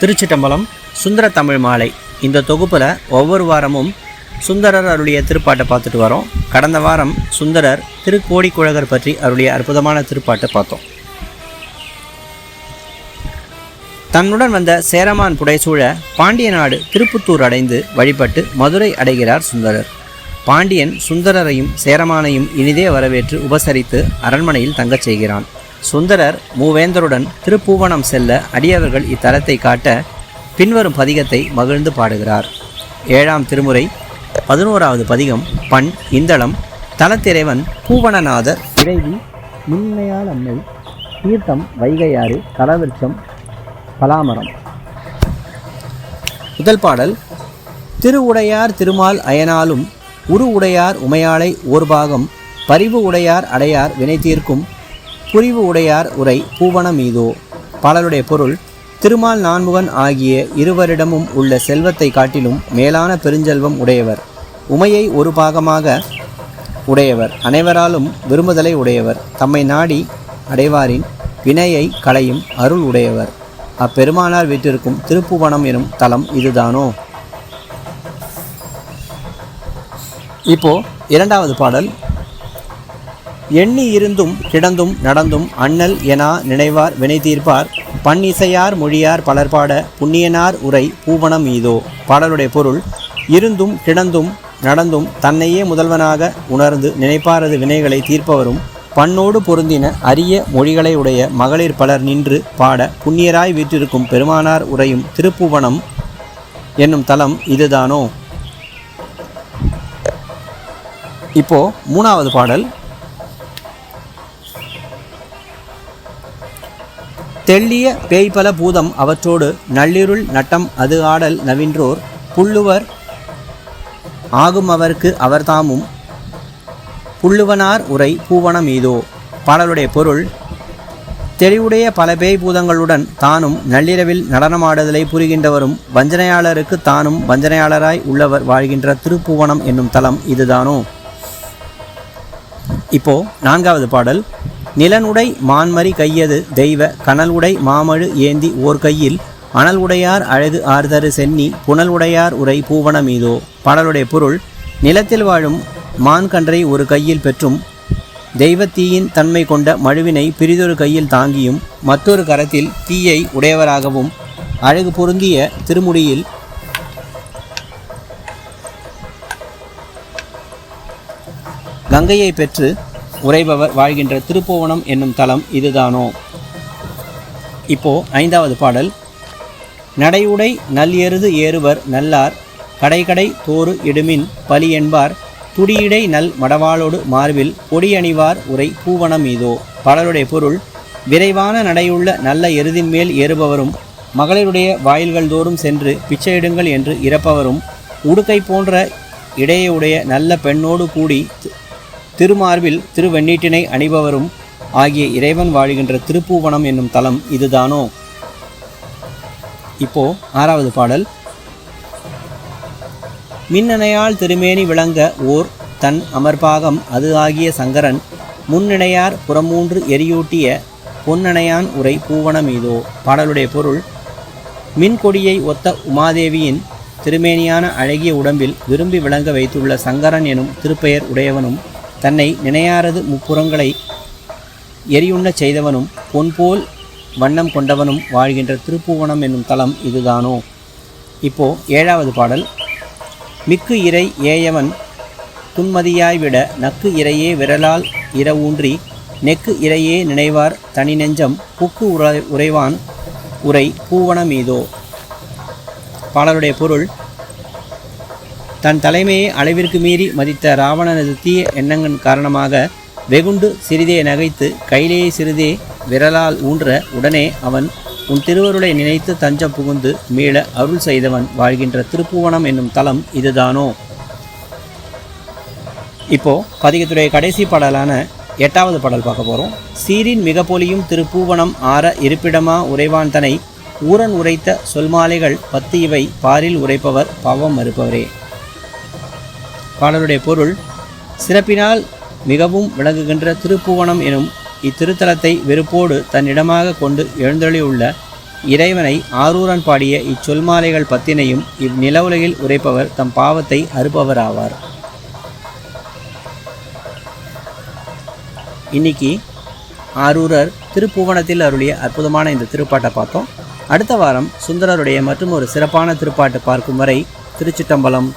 திருச்சிட்டம்பலம் சுந்தர தமிழ் மாலை. இந்த தொகுப்பில் ஒவ்வொரு வாரமும் சுந்தரர் அருளிய திருப்பாட்டை பார்த்துட்டு வரோம். கடந்த வாரம் சுந்தரர் திருக்கோடிக்குழகர் பற்றி அருளிய அற்புதமான திருப்பாட்டை பார்த்தோம். தன்னுடன் வந்த சேரமான் புடைசூழ பாண்டிய நாடு திருப்புத்தூர் அடைந்து வழிபட்டு மதுரை அடைகிறார் சுந்தரர். பாண்டியன் சுந்தரரையும் சேரமானையும் இனிதே வரவேற்று உபசரித்து அரண்மனையில் தங்கச் செய்கிறான். சுந்தரர் மூவேந்தருடன் திருப்பூவனம் செல்ல அடியவர்கள் இத்தலத்தை காட்ட பின்வரும் பதிகத்தை மகிழ்ந்து பாடுகிறார். ஏழாம் திருமுறை பதினோராவது பதிகம் பண் இந்தளம் தலத்திறைவன் பூவனநாதர் இறைவி மின்மையால் அம்மை தீர்த்தம் வைகையாறு கலவிருச்சம் பலாமரம். முதல் பாடல் திருவுடையார் திருமால் அயனாலும் உரு உடையார் உமையாளை ஓர்பாகம் பரிவு உடையார் அடையார் வினை தீர்க்கும் புரிவு உடையார் உரை பூவன மீதோ பாடலுடைய பொருள் திருமால் நான்முகன் ஆகிய இருவரிடமும் உள்ள செல்வத்தை காட்டிலும் மேலான பெருஞ்செல்வம் உடையவர். உமையை ஒரு பாகமாக உடையவர். அனைவராலும் விரும்புதலை உடையவர். தம்மை நாடி அடைவாரின் வினையை களையும் அருள் உடையவர். அப்பெருமானார் வீட்டிற்கும் திருப்புவனம் எனும் தலம் இதுதானோ? இப்போ இரண்டாவது பாடல். எண்ணி இருந்தும் கிடந்தும் நடந்தும் அண்ணல் எனா நினைவார் வினை தீர்ப்பார். பன்னிசையார் மொழியார் பலர்பாட புண்ணியனார் உரை பூவனம் ஈதோ. பாடலுடைய பொருள் இருந்தும் கிடந்தும் நடந்தும் தன்னையே முதல்வனாக உணர்ந்து நினைப்பாரது வினைகளை தீர்ப்பவரும் பண்ணோடு பொருந்தின அரிய மொழிகளை உடைய மகளிர் பலர் நின்று பாட புண்ணியராய் வீற்றிருக்கும் பெருமானார் உரையும் திருப்புவனம் என்னும் தலம் இதுதானோ? இப்போ மூணாவது பாடல். தெள்ளிய பேய்பல பூதம் அவற்றோடு நள்ளிருள் நட்டம் அது ஆடல் நவின்றோர் புள்ளுவர் ஆகும் அவர்க்கு அவர்தாமும் புள்ளுவனார் உரை பூவனம் மீதோ பாடலுடைய பொருள் தெளிவுடைய பல பேய் பூதங்களுடன் தானும் நள்ளிரவில் நடனமாடுதலை புரிகின்றவரும் வஞ்சனையாளருக்கு தானும் வஞ்சனையாளராய் உள்ளவர் வாழ்கின்ற திருப்புவனம் என்னும் தலம் இதுதானோ? இப்போ நான்காவது பாடல் நிலனுடை மான்மரி கையது தெய்வ கனலுடை மாமழு ஏந்தி ஓர் கையில் அனல் உடையார் அழகு ஆர்தரு சென்னி புனல் உடையார் உரை பூவன மீதோ. பாடலுடைய பொருள் நிலத்தில் வாழும் மான்கன்றை ஒரு கையில் பெற்றும் தெய்வத்தீயின் தன்மை கொண்ட மழுவினை பிரிதொரு கையில் தாங்கியும் மற்றொரு கரத்தில் தீயை உடையவராகவும் அழகு பொருந்திய திருமுடியில் கங்கையை பெற்று உறைபவர் வாழ்கின்ற திருப்புவனம் என்னும் தலம் இதுதானோ? இப்போ ஐந்தாவது பாடல். நடையுடை நல்லெருது ஏறுவர் நல்லார் கடைகடை தோறு இடுமின் பலி என்பார் துடியிடை நல் மடவாளோடு மார்பில் கொடியணிவார் உரை பூவனம் இதோ. பாடலுடைய பொருள் விரைவான நடையுள்ள நல்ல எருதின் மேல் ஏறுபவரும் மகளிருடைய வாயில்கள் தோறும் சென்று பிச்சையிடுங்கள் என்று இறப்பவரும் உடுக்கை போன்ற இடையுடைய நல்ல பெண்ணோடு கூடி திருமார்பில் திருவெண்ணீட்டினை அணிபவரும் ஆகிய இறைவன் வாழ்கின்ற திருப்பூவனம் என்னும் தலம் இதுதானோ? இப்போ ஆறாவது பாடல். மின்னணையால் திருமேனி விளங்க ஓர் தன் அமர்பாகம் அது ஆகிய சங்கரன் முன்னிணையார் புறமூன்று எரியூட்டிய பொன்னணையான் உரை பூவனம் மீதோ பாடலுடைய பொருள் மின்கொடியை ஒத்த உமாதேவியின் திருமேனியான அழகிய உடம்பில் விரும்பி விளங்க வைத்துள்ள சங்கரன் எனும் திருப்பெயர் உடையவனும் தன்னை நினையாரது முப்புறங்களை எரியுண்ணச் செய்தவனும் பொன்போல் வண்ணம் கொண்டவனும் வாழ்கின்ற திருப்புவனம் என்னும் தலம் இதுதானோ? இப்போ ஏழாவது பாடல். மிக்கு இறை ஏயவன் துன்மதியாய் விட நக்கு இறையே விரலால் இரவூன்றி நெக்கு இறையே நினைவார் தனி நெஞ்சம் புக்கு உரை உறைவான் உரை பூவன மீதோ பாடலுடைய பொருள் தன் தலைமையை அளவிற்கு மீறி மதித்த ராவணனது தீய எண்ணங்கள் காரணமாக வெகுண்டு சிறிதே நகைத்து கையிலேயே சிறிதே விரலால் ஊன்ற உடனே அவன் உன் திருவருளை நினைத்து தஞ்சம் புகுந்து மீள அருள் செய்தவன் வாழ்கின்ற திருப்புவனம் என்னும் தலம் இதுதானோ? இப்போ பதிகத்துடைய கடைசி பாடலான எட்டாவது பாடல் பார்க்க போகிறோம் சீரின் மிக பொலியும் திருப்பூவனம் ஆற இருப்பிடமா உறைவான் தனை ஊரன் உரைத்த சொல்மாலைகள் பத்து இவை பாரில் உரைப்பவர் பாவம் மறுப்பவரே. பாடலுடைய பொருள் சிறப்பினால் மிகவும் விளங்குகின்ற திருப்புவனம் எனும் இத்திருத்தலத்தை வெறுப்போடு தன்னிடமாக கொண்டு எழுந்தொழியுள்ள இறைவனை ஆரூரன் பாடிய இச்சொல்மாலைகள் பத்தினையும் இவ்நிலவுலகில் உரைப்பவர் தம் பாவத்தை அறுப்பவராவார். இன்னைக்கு ஆரூரர் திருப்புவனத்தில் அருளிய அற்புதமான இந்த திருப்பாட்டை பார்த்தோம். அடுத்த வாரம் சுந்தரருடைய மற்றும் ஒரு சிறப்பான திருப்பாட்டு பார்க்கும் வரை திருச்சிட்டம்பலம்